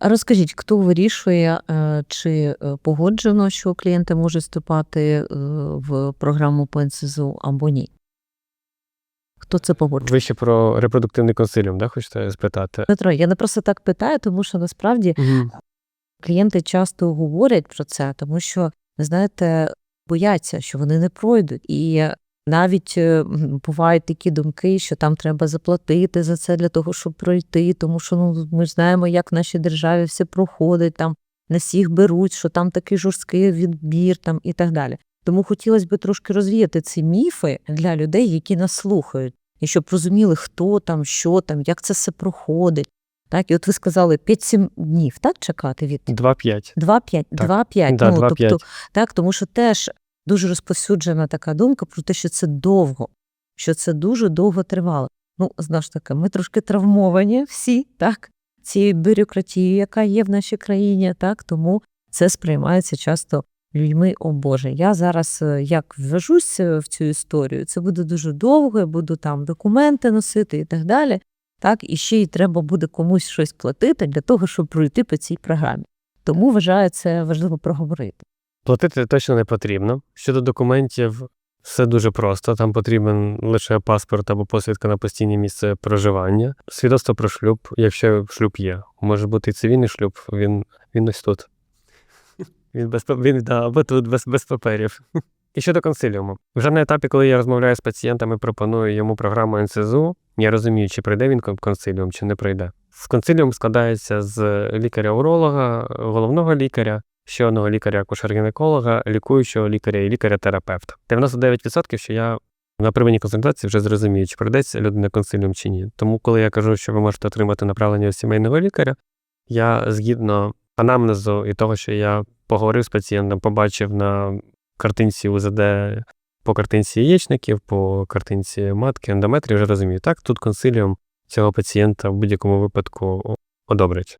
Розкажіть, хто вирішує, е, чи е, погоджено, що клієнти можуть вступати е, в програму по НСЗУ або ні? Хто це погоджує? Ви ще про репродуктивний консиліум, да, хочете спитати? Дмитро, я не просто так питаю, тому що насправді Угу. клієнти часто говорять про це, тому що, ви знаєте, бояться, що вони не пройдуть. І навіть е, бувають такі думки, що там треба заплатити за це для того, щоб пройти, тому що ну, ми ж знаємо, як в нашій державі все проходить, там не всіх беруть, що там такий жорсткий відбір там, і так далі. Тому хотілося б трошки розвіяти ці міфи для людей, які нас слухають, і щоб розуміли, хто там, що там, як це все проходить. Так, і от ви сказали 5-7 днів, так чекати від 2-5. 2-5, 2-5. Да, ну, 2-5. тобто, так, тому що теж дуже розповсюджена така думка про те, що це довго, що це дуже довго тривало. Ну, знову ж таки, ми трошки травмовані всі, так, цією бюрократією, яка є в нашій країні, так, тому це сприймається часто людьми, о Боже, я зараз е, як ввяжусь е, в цю історію, це буде дуже довго, я буду там документи носити і так далі. Так, і ще й треба буде комусь щось платити для того, щоб пройти по цій програмі. Тому вважаю це важливо проговорити. Платити точно не потрібно. Щодо документів, все дуже просто. Там потрібен лише паспорт або посвідка на постійне місце проживання. Свідоцтво про шлюб, якщо шлюб є. Може бути і цивільний шлюб, він, він ось тут. Він без він, да, або тут без, без паперів. І щодо консиліуму. Вже на етапі, коли я розмовляю з пацієнтами, пропоную йому програму НСЗУ, я розумію, чи прийде він консиліум, чи не прийде. З консиліум складається з лікаря-уролога, головного лікаря, ще одного лікаря акушер-гінеколога, лікуючого лікаря і лікаря-терапевта. 99% що я на первинній консультації вже зрозумію, чи прийдеться людина консиліум чи ні. Тому, коли я кажу, що ви можете отримати направлення у сімейного лікаря, я згідно анамнезу і того, що я поговорив з пацієнтом, побачив на картинці УЗД, по картинці яєчників, по картинці матки, ендометрії, вже розумію, так, тут консиліум цього пацієнта в будь-якому випадку одобрять.